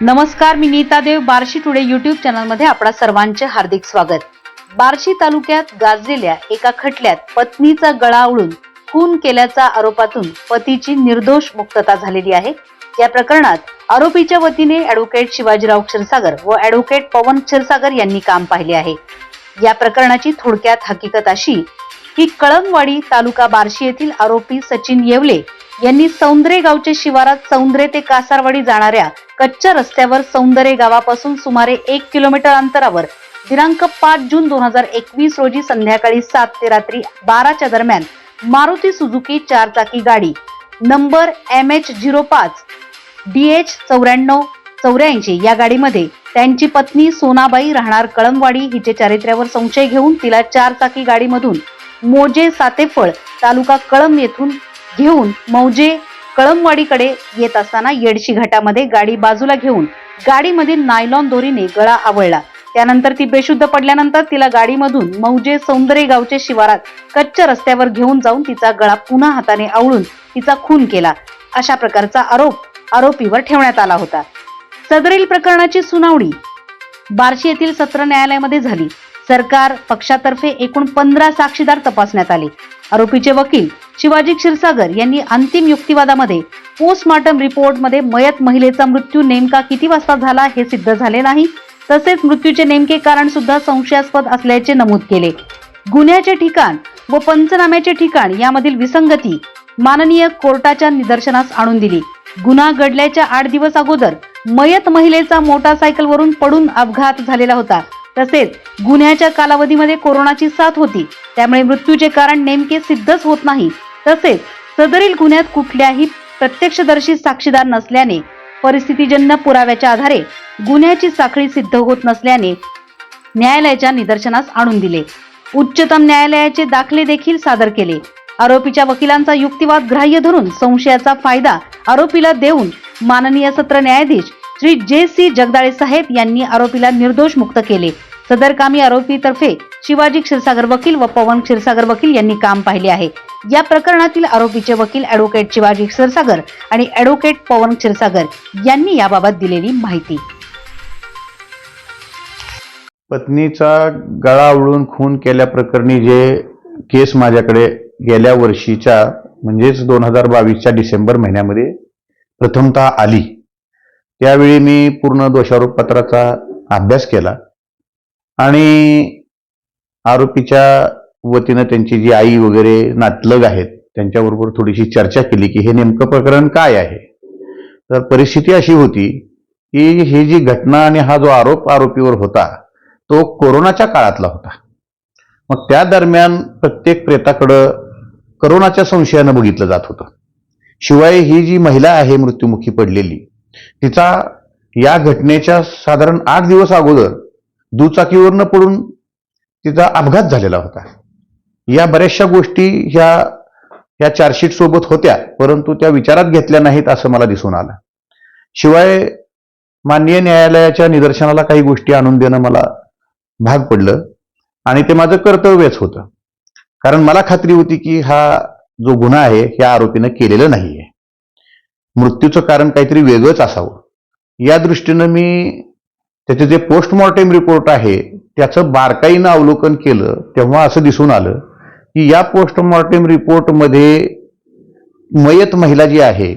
नमस्कार मी Nita Dev Barshi today YouTube चॅनलमध्ये आपणा सर्वांचे हार्दिक स्वागत. बार्शी तालुक्यात गाजलेल्या एका खटल्यात पत्नीचा गळा उडून खून केल्याच्या आरोपातून पतीची निर्दोष मुक्तता झालेली आहे. या प्रकरणात आरोपीच्या वतीने अॅडव्होकेट शिवाजीराव क्षीरसागर व अॅडव्होकेट पवन क्षीरसागर यांनी काम पाहिले आहे. या प्रकरणाची थोडक्यात हकीकत अशी की कळमवाडी तालुका बार्शी येथील आरोपी सचिन येवले यांनी सौंद्रे गावचे शिवारात सौंद्रे ते कासारवाडी जाणाऱ्या कच्च्या रस्त्यावर सौंदर्य गावापासून सुमारे एक किलोमीटर अंतरावर दिनांक पाच जून दोन हजार एकवीस रोजी संध्याकाळी सात ते रात्री बाराच्या दरम्यान मारुती सुझुकी चार चाकी गाडी नंबर एम एच झिरो पाच डी एच चौऱ्याण्णव चौऱ्याऐंशी या गाडीमध्ये त्यांची पत्नी सोनाबाई राहणार कळमवाडी हिचे चारित्र्यावर संशय घेऊन तिला चार चाकी गाडीमधून मोजे सातेफळ तालुका कळम येथून घेऊन मौजे कळमवाडीकडे येत असताना येडशी घाटामध्ये गाडी बाजूला घेऊन गाडीमधील नायलॉन दोरीने गळा आवळला. त्यानंतर ती बेशुद्ध पडल्यानंतर तिला गाडीमधून मौजे सौंदर्य गावचे शिवारात कच्च्या रस्त्यावर घेऊन जाऊन तिचा गळा पुन्हा हाताने आवळून तिचा खून केला. अशा प्रकारचा आरोप आरोपीवर ठेवण्यात आला होता. सदरील प्रकरणाची सुनावणी बार्शी येथील सत्र न्यायालयामध्ये झाली. सरकार पक्षातर्फे एकूण पंधरा साक्षीदार तपासण्यात आले. आरोपीचे वकील शिवाजी क्षीरसागर यांनी अंतिम युक्तिवादामध्ये पोस्टमॉर्टम रिपोर्टमध्ये मयत महिलेचा मृत्यू नेमका किती वाजता झाला हे सिद्ध झाले नाही. तसेच मृत्यूचे नेमके कारण सुद्धा संशयास्पद असल्याचे नमूद केले. गुन्ह्याचे ठिकाण व पंचनाम्याचे ठिकाण यामधील विसंगती माननीय कोर्टाच्या निदर्शनास आणून दिली. गुन्हा घडल्याच्या आठ दिवस अगोदर मयत महिलेचा मोटारसायकलवरून पडून अपघात झालेला होता. तसेच गुन्ह्याच्या कालावधीमध्ये कोरोनाची साथ होती. त्यामुळे मृत्यूचे कारण नेमके सिद्धच होत नाही. तसेच सदरील गुन्ह्यात कुठल्याही प्रत्यक्षदर्शी साक्षीदार नसल्याने परिस्थितीजन्य पुराव्याच्या आधारे गुन्ह्याची साखळी सिद्ध होत नसल्याने न्यायालयाच्या निदर्शनास आणून दिले. उच्चतम न्यायालयाचे दाखले देखील सादर केले. आरोपीच्या वकिलांचा युक्तिवाद ग्राह्य धरून संशयाचा फायदा आरोपीला देऊन माननीय सत्र न्यायाधीश श्री जे सी जगदाळे साहेब यांनी आरोपीला निर्दोष मुक्त केले. सदरकामी आरोपीतर्फे शिवाजी क्षीरसागर वकील व पवन क्षीरसागर वकील यांनी काम पाहिले आहे. या प्रकरणातील आरोपीचे वकील ऍडव्होकेट शिवाजी क्षीरसागर आणि ऍडव्होकेट पवन क्षीरसागर यांनी याबाबत दिलेली माहिती. पत्नीचा गळा आवळून खून केल्या प्रकरणी जे केस माझ्याकडे गेल्या वर्षीच्या म्हणजेच दोन हजार बावीसच्या डिसेंबर महिन्यामध्ये प्रथमतः आली. त्यावेळी मी पूर्ण दोषारोप पत्राचा अभ्यास केला. आणि आरोपीच्या वतीनं त्यांची जी आई वगैरे नातलग आहेत त्यांच्याबरोबर थोडीशी चर्चा केली की हे नेमकं प्रकरण काय आहे? तर परिस्थिती अशी होती की ही जी घटना आणि हा जो आरोप आरोपीवर होता तो कोरोनाच्या काळातला होता. मग त्या दरम्यान प्रत्येक प्रेताकडं करोनाच्या संशयानं बघितलं जात होतं. शिवाय ही जी महिला आहे मृत्युमुखी पडलेली तिचा या घटनेच्या साधारण आठ दिवस अगोदर दुचाकीवरनं पडून तिचा अपघात झालेला होता. या बऱ्याचशा गोष्टी ह्या ह्या चार्जशीट सोबत होत्या परंतु त्या विचारात घेतल्या नाहीत असं मला दिसून आलं. शिवाय माननीय न्यायालयाच्या निदर्शनाला काही गोष्टी आणून देणं मला भाग पडलं आणि ते माझं कर्तव्यच होतं. कारण मला खात्री होती की हा जो गुन्हा आहे ह्या आरोपीनं केलेलं नाहीये. मृत्यूचं कारण काहीतरी वेगळंच असावं. या दृष्टीनं मी त्याचे जे पोस्टमॉर्टम रिपोर्ट आहे त्याचं बारकाईनं अवलोकन केलं तेव्हा असं दिसून आलं की या पोस्टमॉर्टम रिपोर्टमध्ये मयत महिला जी आहे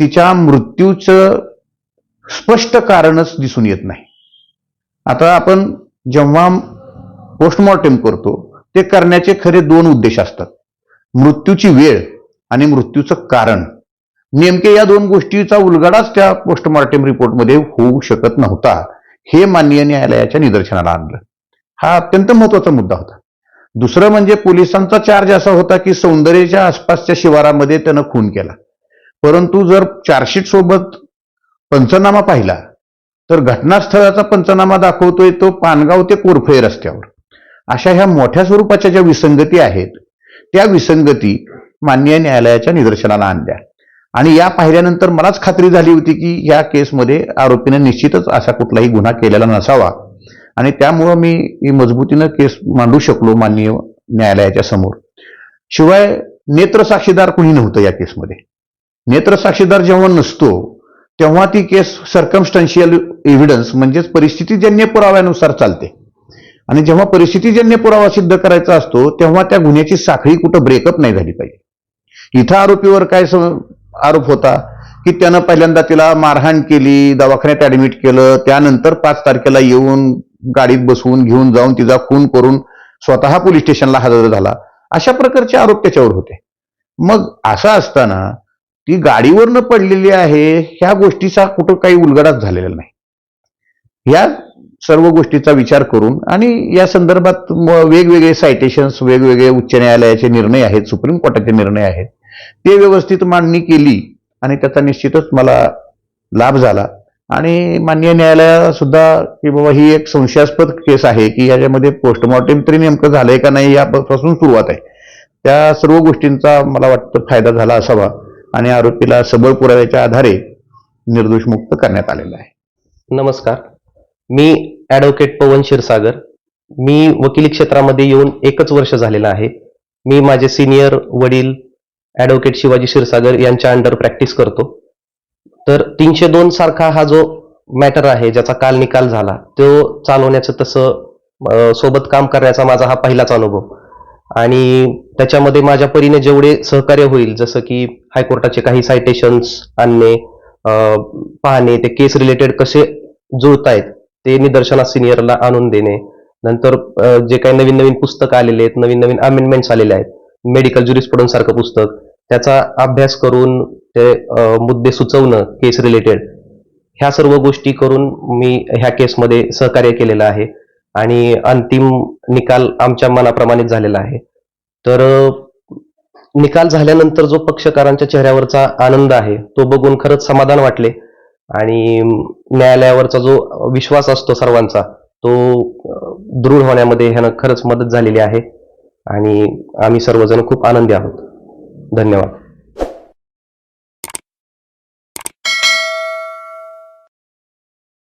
तिच्या मृत्यूचं स्पष्ट कारणच दिसून येत नाही. आता आपण जेव्हा पोस्टमॉर्टम करतो ते करण्याचे खरे दोन उद्देश असतात. मृत्यूची वेळ आणि मृत्यूचं कारण. नेमके या दोन गोष्टीचा उलगडाच त्या पोस्टमॉर्टम रिपोर्टमध्ये होऊ शकत नव्हता. हे माननीय न्यायालयाच्या निदर्शनाला आणलं. हा अत्यंत महत्त्वाचा मुद्दा होता. दुसरं म्हणजे पोलिसांचा चार्ज असा होता की सौंदर्याच्या आसपासच्या शिवारामध्ये त्यानं खून केला. परंतु जर चार्जशीट सोबत पंचनामा पाहिला तर घटनास्थळाचा पंचनामा दाखवतोय तो पानगाव ते कोरफळे रस्त्यावर. अशा ह्या मोठ्या स्वरूपाच्या ज्या विसंगती आहेत त्या विसंगती माननीय न्यायालयाच्या निदर्शनाला आणल्या. आणि या पाहिल्यानंतर मलाच खात्री झाली होती की या केसमध्ये आरोपीने निश्चितच असा कुठलाही गुन्हा केलेला नसावा. आणि त्यामुळं मी ही मजबूतीनं केस मांडू शकलो माननीय न्यायालयाच्या समोर. शिवाय नेत्र साक्षीदार कुणी नव्हतं या केसमध्ये. नेत्र साक्षीदार जेव्हा नसतो तेव्हा ती केस सर्कमस्टन्शियल एव्हिडन्स म्हणजेच परिस्थितीजन्य पुराव्यानुसार चालते. आणि जेव्हा परिस्थितीजन्य पुरावा सिद्ध करायचा असतो तेव्हा त्या गुन्ह्याची साखळी कुठं ब्रेकअप नाही झाली पाहिजे. इथं आरोपीवर काय आरोप होता की त्यानं पहिल्यांदा तिला मारहाण केली दवाखान्यात ऍडमिट केलं त्यानंतर पाच तारखेला येऊन गाडीत बसवून घेऊन जाऊन तिचा खून करून स्वतः पोलीस स्टेशनला हजर झाला. अशा प्रकारचे आरोप त्याच्यावर होते. मग असं असताना ती गाडीवरनं पडलेली आहे ह्या गोष्टीचा कुठं काही उलगडाच झालेला नाही. या सर्व गोष्टीचा विचार करून आणि या संदर्भात वेगवेगळे सायटेशन्स वेगवेगळे उच्च न्यायालयाचे निर्णय आहेत सुप्रीम कोर्टाचे निर्णय आहेत ते व्यवस्थित मांडणी केली आणि त्याचा निश्चितच मला लाभ झाला. आणि मान्य न्यायालयाला सुद्धा की बाबा ही एक संशयास्पद केस आहे की याच्यामध्ये पोस्टमॉर्टम तरी नेमकं झालंय का नाही यापासून सुरुवात आहे. त्या सर्व गोष्टींचा मला वाटतं फायदा झाला असावा आणि आरोपीला सबळ पुराव्याच्या आधारे निर्दोष मुक्त करण्यात आलेला आहे. नमस्कार. मी ॲडव्होकेट पवन क्षीरसागर. मी वकिली क्षेत्रामध्ये येऊन एकच वर्ष झालेलं आहे. मी माझे सिनियर वडील ॲडव्होकेट शिवाजी क्षीरसागर यांच्या अंडर प्रॅक्टिस करतो. तर तीनशे दोन सारखा हा जो मॅटर आहे ज्याचा काल निकाल झाला तो चालवण्याचं तसं सोबत काम करण्याचा माझा हा पहिलाच अनुभव. आणि त्याच्यामध्ये माझ्या परीने जेवढे सहकार्य होईल जसं की हायकोर्टाचे काही सायटेशन्स आणणे पाहणे ते केस रिलेटेड कसे जुळतायत ते निदर्शनास सिनियरला आणून देणे. नंतर जे काही नवीन नवीन पुस्तकं आलेले आहेत नवीन नवीन अमेंडमेंट्स आलेले आहेत मेडिकल ज्युरिस्प्रुडन्स सारखं पुस्तक त्याचा अभ्यास करून ते मुद्दे सुचवणं केस रिलेटेड ह्या सर्व गोष्टी करून मी ह्या केसमध्ये सहकार्य केलेलं आहे. आणि अंतिम निकाल आमच्या मनाप्रमाणेच झालेला आहे. तर निकाल झाल्यानंतर जो पक्षकारांच्या चेहऱ्यावरचा आनंद आहे तो बघून खरंच समाधान वाटले. आणि न्यायालयावरचा जो विश्वास असतो सर्वांचा तो दृढ होण्यामध्ये ह्यानं खरंच मदत झालेली आहे. आणि आम्ही सर्वजण खूप आनंदी आहोत. धन्यवाद.